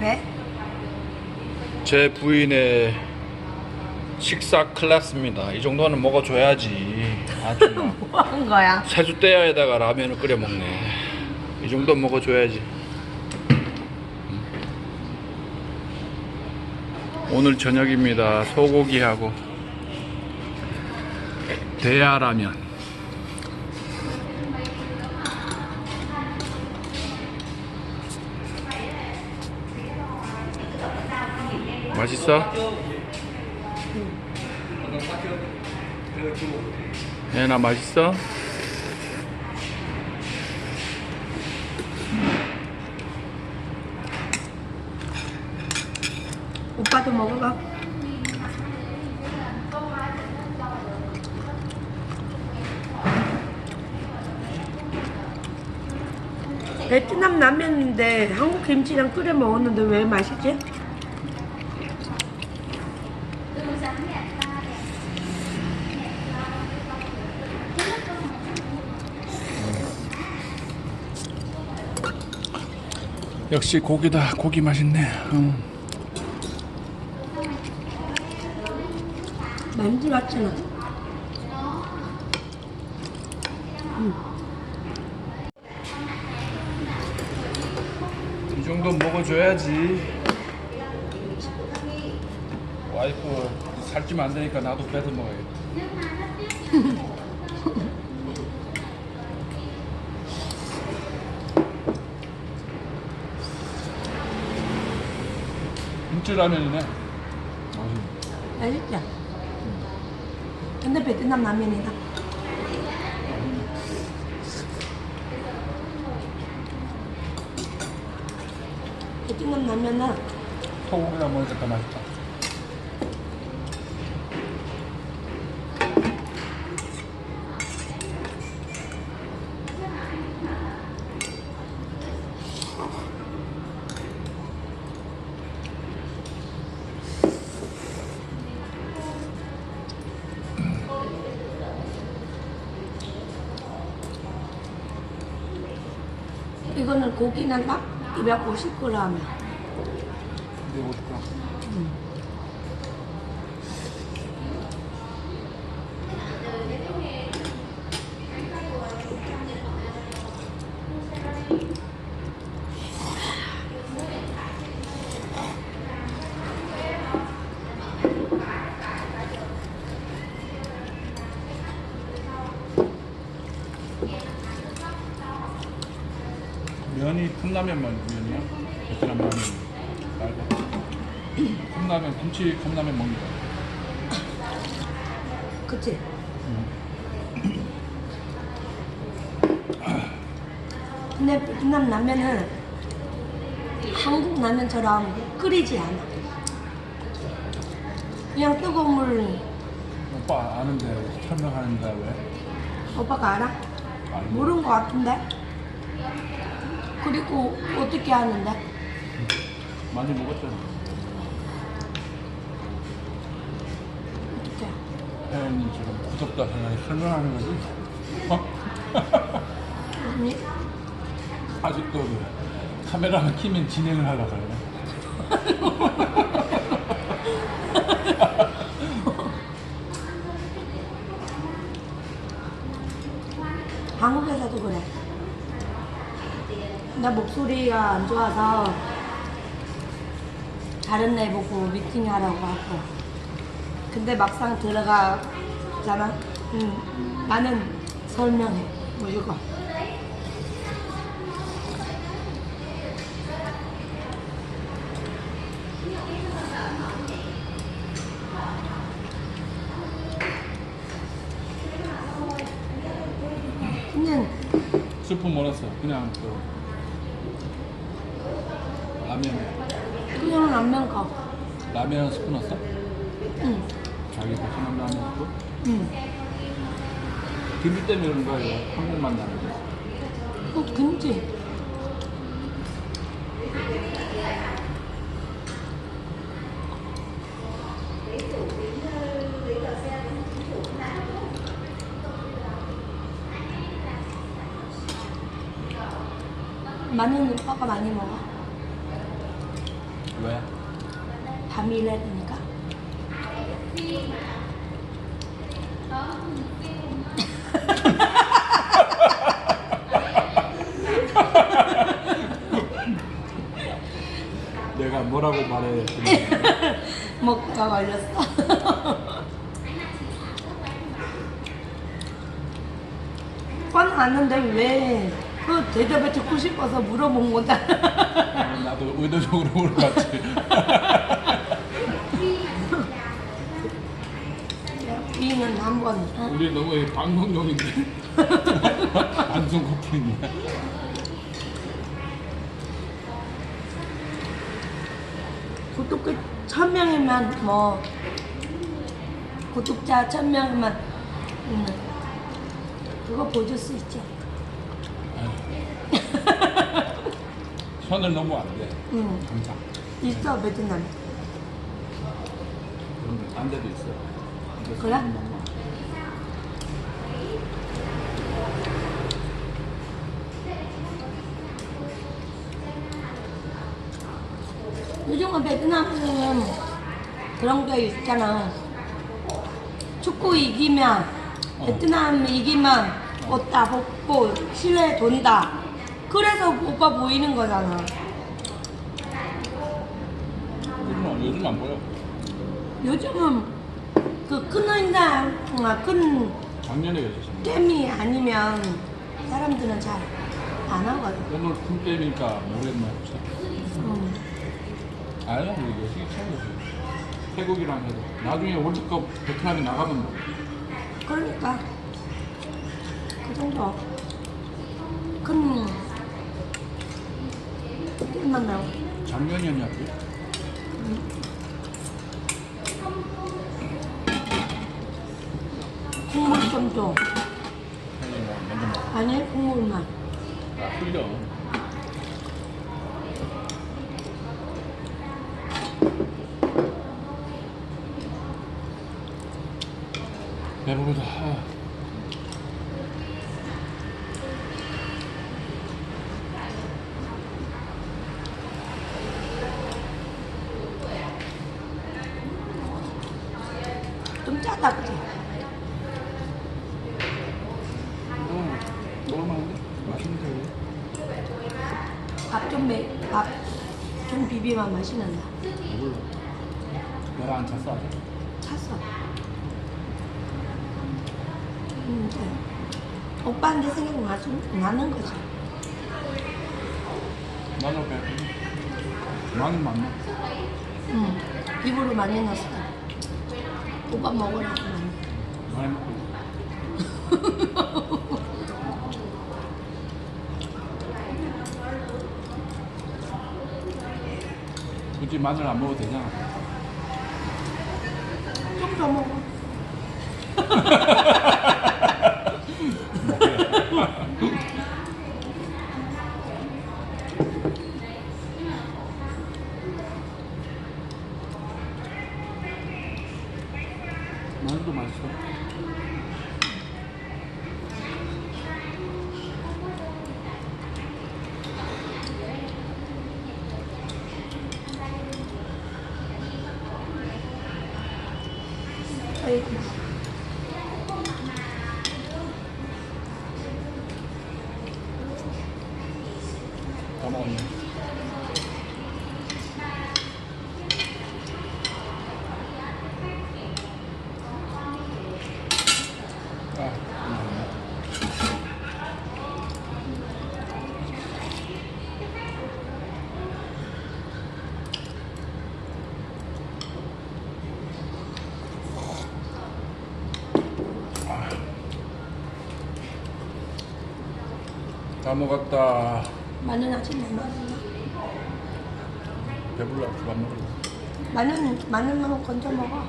왜? 제 부인의 식사 클래스입니다. 이 정도는 먹어줘야지. 아주 막 뭐 하는 거야? 세수 떼야에다가 라면을 끓여 먹네. 이 정도 먹어줘야지. 음. 오늘 저녁입니다. 소고기하고 대야라면. 맛있어? 얘나 맛있어? 오빠도 먹어봐. 베트남 라면인데 한국 김치랑 끓여 먹었는데 왜 맛있지? 역시 고기다. 고기 맛있네. 음. 만두 같잖아. 이 정도 먹어줘야지. 와이프 살찌면 안 되니까 나도 뺏어 먹어야겠다. 맛있네. 맛있죠? 근데 베트남 라면이다. 베트남 라면은 소고기랑 먹으니까 더 맛있다. 이거는 고기는 딱 250g. 근데 50g. 면이 컵라면 면이야? 베트남 라면 말고 컵라면 김치 컵라면 먹는 거 그치? 근데 베트남 라면은 한국 라면처럼 끓이지 않아. 그냥 뜨거운 물 오빠 아는데 설명하는데 왜? 오빠가 알아? 모르는 것 같은데? 그리고 어떻게 하는데? 많이 먹었잖아 어떻게? 혜연이 지금 구독자 생각에 설명하는 거지? 어? 아니 아직도 그 카메라만 키면 진행을 하려고 그래 한국에서도 그래. 나 목소리가 안 좋아서 다른 애 보고 미팅 하라고 하고. 근데 막상 들어가잖아. 응. 나는 설명해. 무조건. 근데 스프 몰았어 그냥 그 라면 그냥 라면 가. 라면 스프 넣었어? 응. 자기 베트남 라면 스프? 응. 김치 때문에 그런 거야 이거 한국 맛 나는 거 어, 김치. 마늘 오빠가 많이 먹어. 왜? 밤이 일해야 되니까. 내가 뭐라고 말해? 먹가 걸렸어. 뻔 아는데 왜? 그 대답을 듣고 싶어서 물어본 거잖아. 나도 의도적으로 물어봤지. 위는 한 번. 어? 우리 너무 방송용인데 방송 코팅이야. 구독자 천 명이면 뭐 구독자 천 명이면 음, 그거 보여줄 수 있지. 선을 넘으면 안 돼. 응. 항상. 있어 베트남. 그런 딴 데도 있어. 그래? 요즘은 베트남에는 그런 게 있잖아. 축구 이기면 어. 베트남 이기면 옷다 벗고 실내 돈다. 그래서 오빠 보이는 거잖아. 요즘 요즘 안 보여. 요즘은 그 끊어있나 큰 작년에 그랬었어. 게임이 아니면 사람들은 잘 안 하거든. 오늘 큰 게임이니까 모르겠네. 음. 아니야, 우리 여기 최고지. 태국이랑 해도. 나중에 월드컵 베트남이 나가면 뭐. 그러니까 그 정도 큰 게임만 나오고. 작년이었냐, 그게? 국물 좀 줘. 아니, 뭐, 먼저 먹어. 아니, 국물만. 아, 흘려. 배부르다. 아. 좀 짜다, 그지? 어, 먹을만한데? 맛있는데? 밥좀 매, 밥좀 비비면 맛이 난다. 몰라. 내가 안 찼어, 아직. 찼어. 음, 네. 오빠한테 생각나서 나는 거지. 나도 배. 나는 맞나? 응. 입으로 많이 넣었어. 오빠 먹으라고 많이. 많이 먹고 있어. 굳이 마늘 안 먹어도 되잖아. 좀 더 먹어. 마늘도 맛있어. 아이고. 다 먹었네. 아, 음. 다 먹었다. 마늘 아직 못 먹었나? 배불러. 그만 먹을래. 마늘, 마늘만 건져 먹어.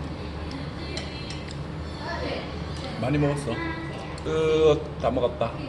많이 먹었어. 끝. 다 먹었다.